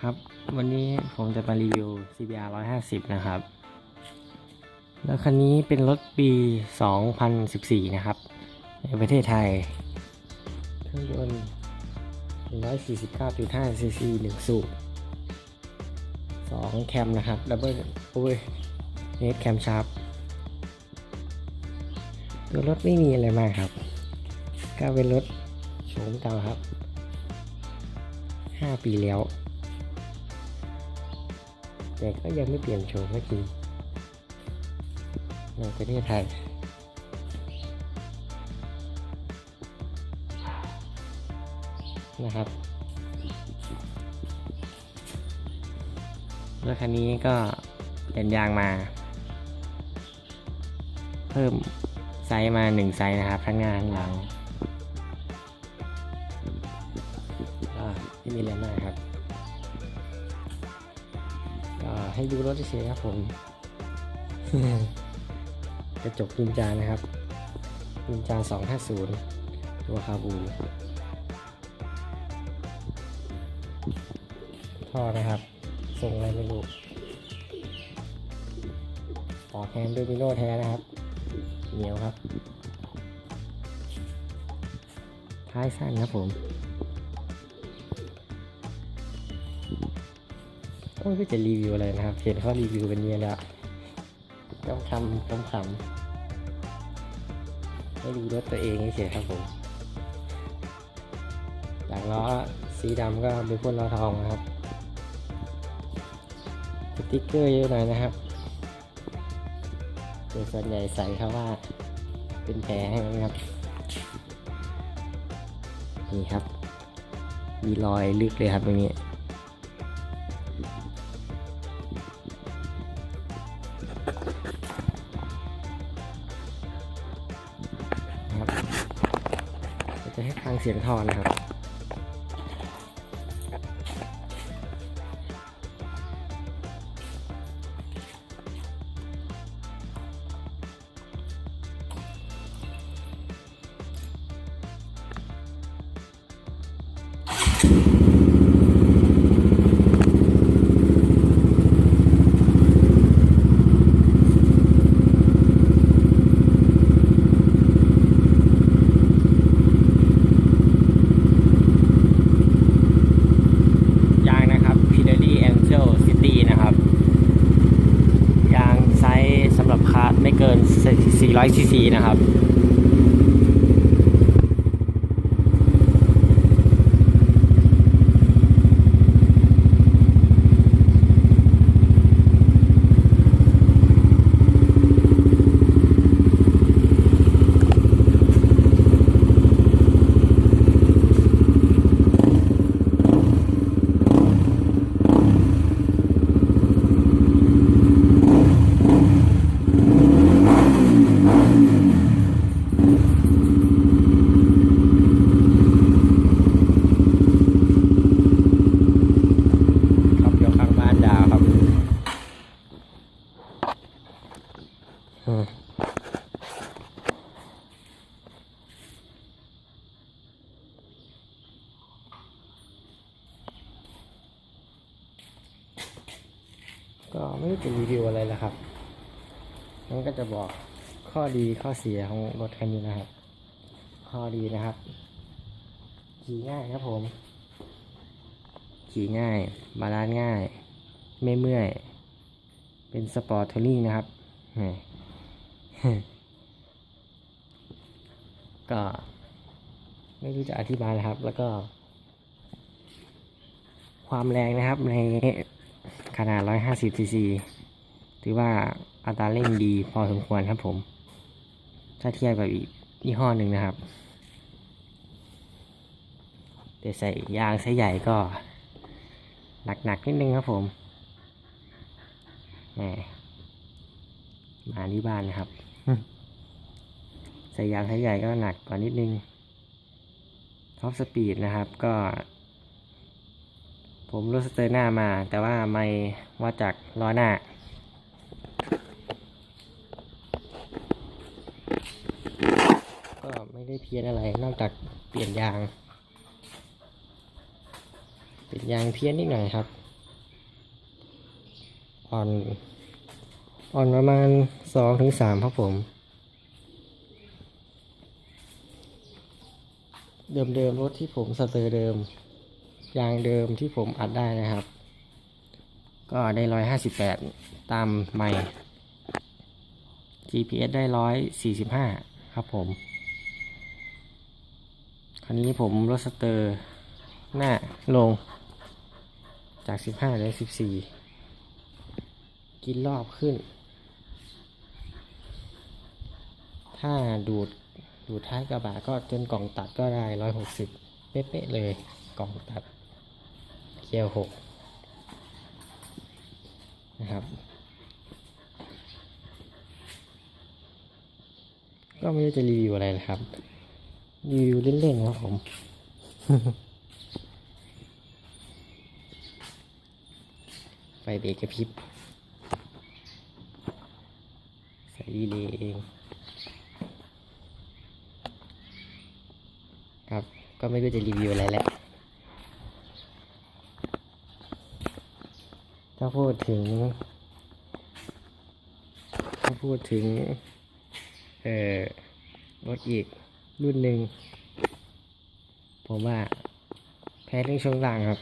ครับ วันนี้ผมจะมารีวิว CBR 150 นะครับ แล้วคันนี้เป็นรถปี 2014 นะครับ ในประเทศไทย เครื่องยนต์ 149.5 cc 1 สูบ 2 แคมนะครับ ดับเบิลโอ้ยเนทแคมชาร์ปตัวรถไม่มีอะไรมากครับ ก็เป็นรถโฉมเก่าครับ 5 ปีแล้ว แต่ก็ยังไม่เปลี่ยนโฉมก็จริงในประเทศไทยนะครับ รถคันนี้ก็เปลี่ยนยางมา เพิ่มไซส์มาหนึ่งไซส์นะครับทั้งหน้าทั้งหลังไม่มีอะไรมากครับ ให้ดูรถเฉยครับผม กระจกนินจานะครับนินจา250 ตัวคาบูท่อนะครับส่งอะไรไม่รู้ต่อแทนด้วยมิโนแท้นะครับ เหนียวครับ ท้ายสั้นครับผม โอ้ยก็จะรีวิวอะไรนะครับ เห็นเขารีวิวกันเยอะแล้วต้องทำต้องขำให้ดูรถตัวเองเฉยครับผมอย่างล้อสีดำก็เป็นพ่นล้อทองนะครับสติ๊กเกอร์เยอะหน่อยนะครับโดยส่วนใหญ่ใส่เขาว่าเป็นแผลให้มันครับ นี่ครับ มีรอยลึกเลยครับตรงนี้ เสียงทอนนะครับ เกิน 400ซีซีนะครับ ก็ไม่ได้เป็นรีวิวอะไรแล้วครับมันก็จะบอกข้อดีข้อเสียของรถคันนี้นะครับ ข้อดีนะครับ ขี่ง่ายครับผม ขี่ง่าย บาลานซ์ง่าย ไม่เมื่อย เป็นสปอร์ตทัวริงนะครับ ก็ไม่รู้จะอธิบายนะครับ แล้วก็ ความแรงนะครับใน ขนาด 150 cc ถือว่าอัตราเร่งดีพอสมควรครับผม ถ้าเทียบกับอีกยี่ห้อหนึ่งนะครับ แต่ใส่ยางไซส์ใหญ่ก็ หนักๆนิดนึงครับผมแหมมาที่บ้านนะครับ ใส่ยางไซส์ใหญ่ก็หนักกว่านิดนึงท็อปสปีดนะครับก็ ผมรถสเตอร์หน้ามา แต่ว่าไม่ว่าจากล้อหน้า ก็ไม่ได้เพี้ยนอะไรนอกจากเปลี่ยนยาง เปลี่ยนยางเพี้ยนนิดหน่อยครับ อ่อน อ่อนประมาณสองถึงสามครับผมเดิมๆรถที่ผมสเตอร์เดิม ยางเดิมที่ผมอัดได้นะครับ ก็ได้ร้อยห้าสิบแปดตามไม่ GPS ได้ร้อยสี่สิบห้าครับผม คราวนี้ผมลดสเตอร์หน้าลงจากสิบห้าเหลือสิบสี่กินรอบขึ้น ถ้าดูดดูดท้ายกระบะก็จนกล่องตัดก็ได้ร้อยหกสิบเป๊ะๆเลยกล่องตัด เกียวหกนะครับ ก็ไม่รู้จะรีวิวอะไรนะครับ รีวิวเล่นๆครับผมไฟเบรกกระพริบใส่ดีเลยเองครับ ก็ไม่รู้จะรีวิวอะไรแล้ว ถ้าพูดถึง ถ้าพูดถึง เอ่อรถอีกรุ่นหนึ่ง ผมว่าแพ้เรื่องช่วงล่างครับ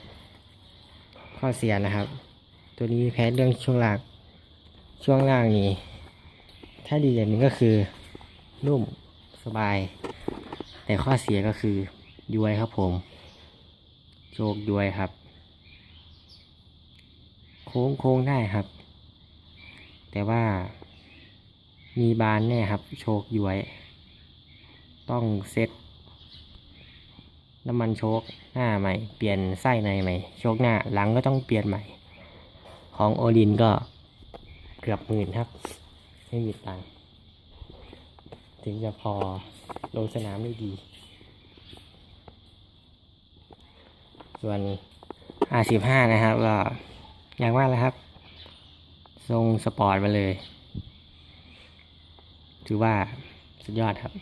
ข้อเสียนะครับ ตัวนี้แพ้เรื่องช่วงล่าง ช่วงล่างนี่ถ้าดีอย่างนึงก็คือ นุ่มสบาย แต่ข้อเสียก็คือย้วยครับผมโชคย้วยครับ ค้งโค้งได้ครับ แต่ว่า มีบานแน่ครับ โชคย้วย ต้องเซ็ตน้ำมันโชคหน้าใหม่ เปลี่ยนไส้ในใหม่ โชคหน้าหลังก็ต้องเปลี่ยนใหม่ ของโอดินก็เกือบหมื่นครับ ไม่มีตังค์ถึงจะพอลงสนามได้ดี ส่วน R15 นะครับก็ อย่างว่าแหละครับ ทรงสปอร์ตมาเลย ถือว่าสุดยอดครับ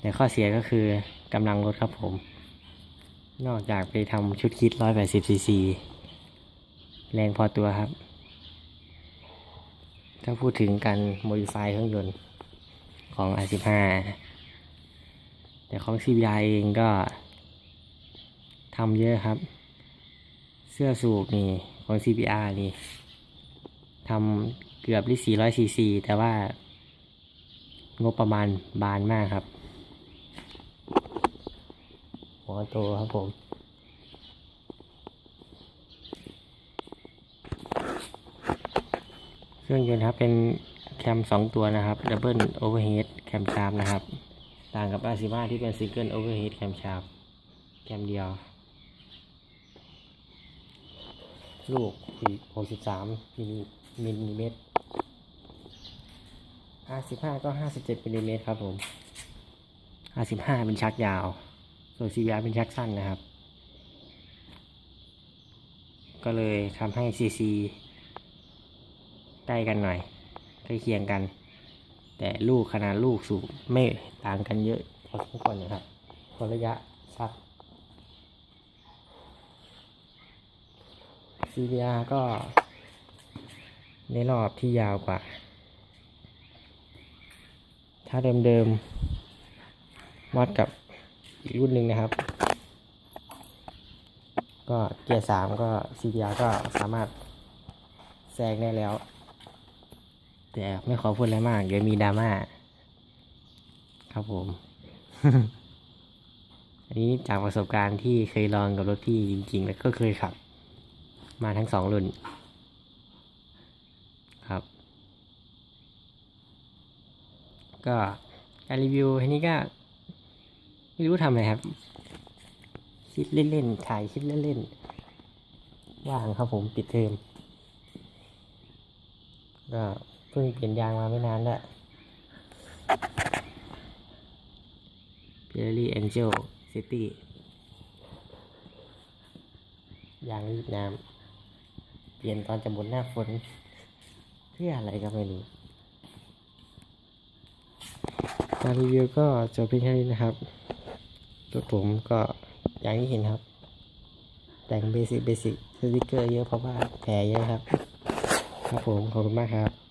แต่ข้อเสียก็คือกำลังรถครับผม นอกจากไปทำชุดคิด 180ซีซีแรงพอตัวครับ ถ้าพูดถึงการโมดิฟายเครื่องยนต์ของ R15 แต่ของ CBR เองก็ทำเยอะครับ เสื้อสูบนี่ ของ CBR นี่ทำเกือบที่400ซีซีแต่ว่างบประมาณบานมากครับ หัวโตครับผม เครื่องยนต์ครับเป็นแคมสองตัวนะครับดับเบิลโอเวอร์เฮดแคมชาร์ปนะครับ ต่างกับอาซิมาที่เป็นซิงเกิลโอเวอร์เฮดแคมชาร์ปแคมเดียว ลูก63มิลมิลลิเมตร55ก็ 57มิลลิเมตรครับผม55เป็นชักยาว ส่วน CBR เป็นชักสั้นนะครับ ก็เลยทำให้ซีซีใกล้กันหน่อยใกล้เคียงกัน แต่ลูกขนาดลูกสูบไม่ต่างกันเยอะพอสมควรนะครับคนระยะชัก CBR ก็ในรอบที่ยาวกว่า ถ้าเดิมๆวัดกับอีกรุ่นหนึ่งนะครับ ก็เกียร์สามก็ CBR ก็สามารถแซงได้แล้ว แต่ไม่ขอพูดอะไรมาก เดี๋ยวมีดราม่าครับผม อันนี้จากประสบการณ์ที่เคยลองกับรถพี่จริงๆ แล้วก็เคยขับ มาทั้งสองรุ่นครับ ก็การรีวิวทีนี้ก็ไม่รู้ทำอะไรครับ คิดเล่นๆถ่ายคิดเล่นๆว่างครับผมปิดเทอมก็เพิ่งเปลี่ยนยางมาไม่นานแล้ว Pirelli Angel City ยางรีดน้ำ เปลี่ยนตอนจะหมดหน้าฝนเพื่ออะไรก็ไม่รู้การรีวิวก็จบเพียงแค่นี้นะครับรถผมก็อย่างที่เห็นครับ แต่งเบสิกเบสิกสติกเกอร์เยอะเพราะว่าแผลเยอะครับ ครับผม ขอบคุณมากครับ